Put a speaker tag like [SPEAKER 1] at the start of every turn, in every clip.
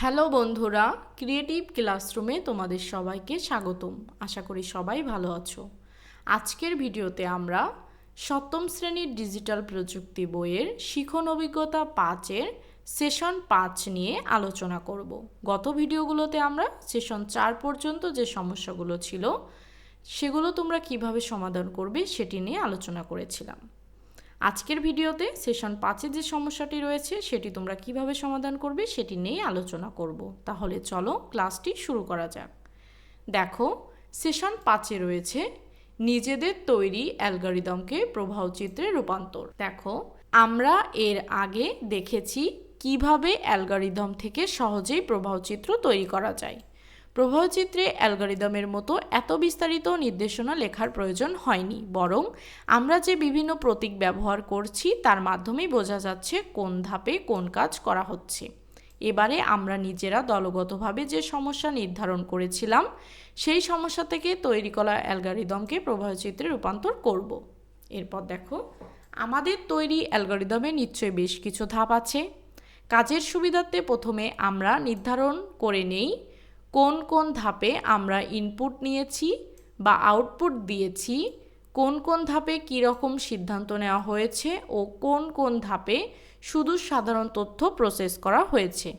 [SPEAKER 1] Hello বন্ধুরা creative ক্লাসরুমে তোমাদের সবাইকে স্বাগতম। আশা করি সবাই ভালো আছো। আজকের ভিডিওতে আমরা সপ্তম শ্রেণির ডিজিটাল প্রযুক্তি বইয়ের শিখন অভিজ্ঞতা পাঁচের সেশন পাঁচ নিয়ে আলোচনা করব। গত ভিডিওগুলোতে আমরা সেশন চার পর্যন্ত যে সমস্যাগুলো ছিল, সেগুলো তোমরা কীভাবে সমাধান করবে সেটি নিয়ে আলোচনা করেছিলাম। আজকের ভিডিওতে সেশন পাঁচে যে সমস্যাটি রয়েছে, সেটি তোমরা কীভাবে সমাধান করবে সেটি নিয়ে আলোচনা করব। তাহলে চলো ক্লাসটি শুরু করা যাক। দেখো, সেশন পাঁচে রয়েছে, নিজেদের তৈরি অ্যালগারিদমকে প্রবাহ চিত্রে রূপান্তর। দেখো, আমরা এর আগে দেখেছি কীভাবে অ্যালগারিদম থেকে সহজেই প্রবাহ চিত্র তৈরি করা যায়। প্রবাহচিত্রে অ্যালগোরিদমের মতো এত বিস্তারিত নির্দেশনা লেখার প্রয়োজন হয়নি, বরং আমরা যে বিভিন্ন প্রতীক ব্যবহার করছি তার মাধ্যমেই বোঝা যাচ্ছে কোন ধাপে কোন কাজ করা হচ্ছে। এবারে আমরা নিজেরা দলগতভাবে যে সমস্যা নির্ধারণ করেছিলাম, সেই সমস্যা থেকে তৈরি করা অ্যালগোরিদমকে প্রবাহচিত্রে রূপান্তর করব। এরপর দেখো, আমাদের তৈরি অ্যালগোরিদমে নিশ্চয়ই বেশ কিছু ধাপ আছে। কাজের সুবিধার্থে প্রথমে আমরা নির্ধারণ করে নেই কোন কোন ধাপে আমরা ইনপুট নিয়েছি বা আউটপুট দিয়েছি, কোন কোন ধাপে কী রকম সিদ্ধান্ত নেওয়া হয়েছে ও কোন কোন ধাপে শুধু সাধারণ তথ্য প্রসেস করা হয়েছে।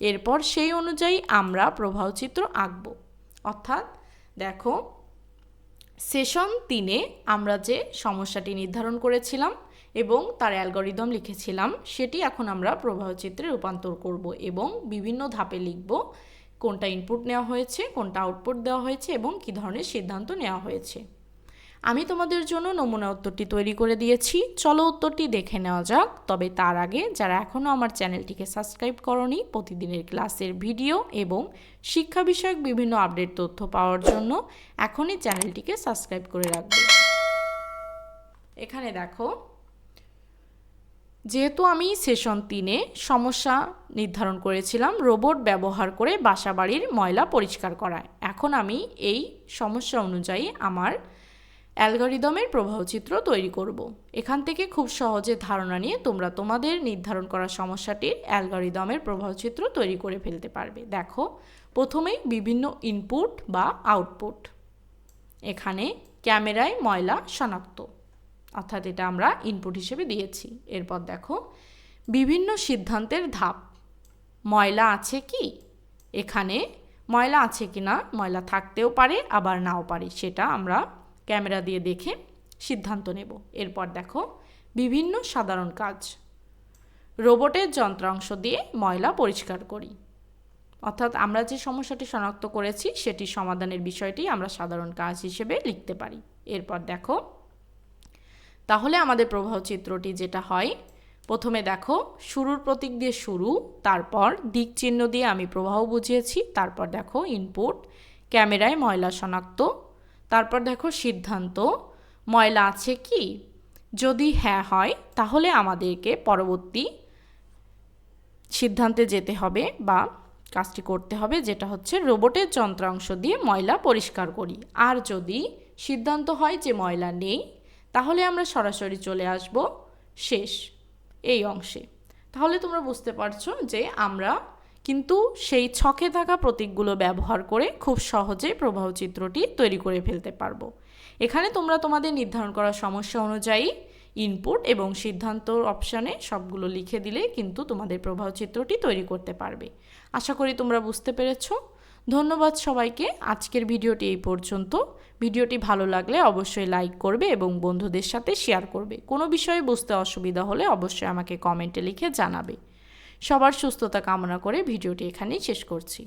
[SPEAKER 1] এরপর সেই অনুযায়ী আমরা প্রবাহচিত্র আঁকব। অর্থাৎ দেখো সেশন তিনে আমরা যে সমস্যাটি নির্ধারণ করেছিলাম এবং তার অ্যালগোরিদম লিখেছিলাম, সেটি এখন আমরা প্রবাহচিত্রে রূপান্তর করব এবং বিভিন্ন ধাপে লিখব। কোনটা ইনপুট নেওয়া হয়েছে, কোনটা আউটপুট দেওয়া হয়েছে এবং কী ধরনের সিদ্ধান্ত নেওয়া হয়েছে। আমি তোমাদের জন্য নমুনা উত্তরটি তৈরি করে দিয়েছি। চলো উত্তরটি দেখে নেওয়া যাক। তবে তার আগে যারা এখনও আমার চ্যানেলটিকে সাবস্ক্রাইব করনি, প্রতিদিনের ক্লাসের ভিডিও এবং শিক্ষা বিষয়ক বিভিন্ন আপডেট তথ্য পাওয়ার জন্য এখনই চ্যানেলটিকে সাবস্ক্রাইব করে রাখবে। এখানে দেখো যেহেতু আমি সেশন তিনে সমস্যা নির্ধারণ করেছিলাম, রোবট ব্যবহার করে বাসাবাড়ির ময়লা পরিষ্কার করায়। এখন আমি এই সমস্যা অনুযায়ী আমার অ্যালগোরিদমের প্রবাহচিত্র তৈরি করব। এখান থেকে খুব সহজে ধারণা নিয়ে তোমরা তোমাদের নির্ধারণ করা সমস্যাটির অ্যালগোরিদমের প্রবাহচিত্র তৈরি করে ফেলতে পারবে। দেখো, প্রথমেই বিভিন্ন ইনপুট বা আউটপুট এখানে ক্যামেরায় ময়লা শনাক্ত। অর্থাৎ এটা আমরা ইনপুট হিসেবে দিয়েছি। এরপর দেখো, বিভিন্ন সিদ্ধান্তের ধাপ। ময়লা আছে কি? এখানে ময়লা আছে কি না ময়লা থাকতেও পারে, আবার নাও পারে, সেটা আমরা ক্যামেরা দিয়ে দেখে সিদ্ধান্ত নেব। এরপর দেখো, বিভিন্ন সাধারণ কাজ। রোবটের যন্ত্রাংশ দিয়ে ময়লা পরিষ্কার করি। অর্থাৎ আমরা যে সমস্যাটি শনাক্ত করেছি, সেটি সমাধানের বিষয়টি আমরা সাধারণ কাজ হিসেবে লিখতে পারি। এরপর দেখো তাহলে আমাদের প্রবাহ চিত্রটি যেটা হয়, প্রথমে দেখো, শুরুর প্রতীক দিয়ে শুরু, তারপর দিক চিহ্ন দিয়ে আমি প্রবাহ বুঝিয়েছি, তারপর দেখো ইনপুট ক্যামেরায় ময়লা শনাক্ত, তারপর দেখো সিদ্ধান্ত, ময়লা আছে কি? যদি হ্যাঁ হয়, তাহলে আমাদেরকে পরবর্তী সিদ্ধান্তে যেতে হবে বা কাজটি করতে হবে, যেটা হচ্ছে রোবটের যন্ত্রাংশ দিয়ে ময়লা পরিষ্কার করি। আর যদি সিদ্ধান্ত হয় যে ময়লা নেই তাহলে আমরা সরাসরি চলে আসব শেষ, এই অংশে। তাহলে তোমরা বুঝতে পারছ যে আমরা কিন্তু সেই ছকে থাকা প্রতীকগুলো ব্যবহার করে খুব সহজে প্রবাহ চিত্রটি তৈরি করে ফেলতে পারব। এখানে তোমরা তোমাদের নির্ধারণ করা সমস্যা অনুযায়ী ইনপুট এবং সিদ্ধান্ত অপশানে সবগুলো লিখে দিলে কিন্তু তোমাদের প্রবাহ চিত্রটি তৈরি করতে পারবে। আশা করি তোমরা বুঝতে পেরেছ। ধন্যবাদ সবাইকে। আজকের ভিডিওটি এই পর্যন্ত। ভিডিওটি ভালো লাগলে অবশ্যই লাইক করবে এবং বন্ধুদের সাথে শেয়ার করবে। কোনো বিষয়ে বুঝতে অসুবিধা হলে অবশ্যই আমাকে কমেন্টে লিখে জানাবে। সবার সুস্থতা কামনা করে ভিডিওটি এখানেই শেষ করছি।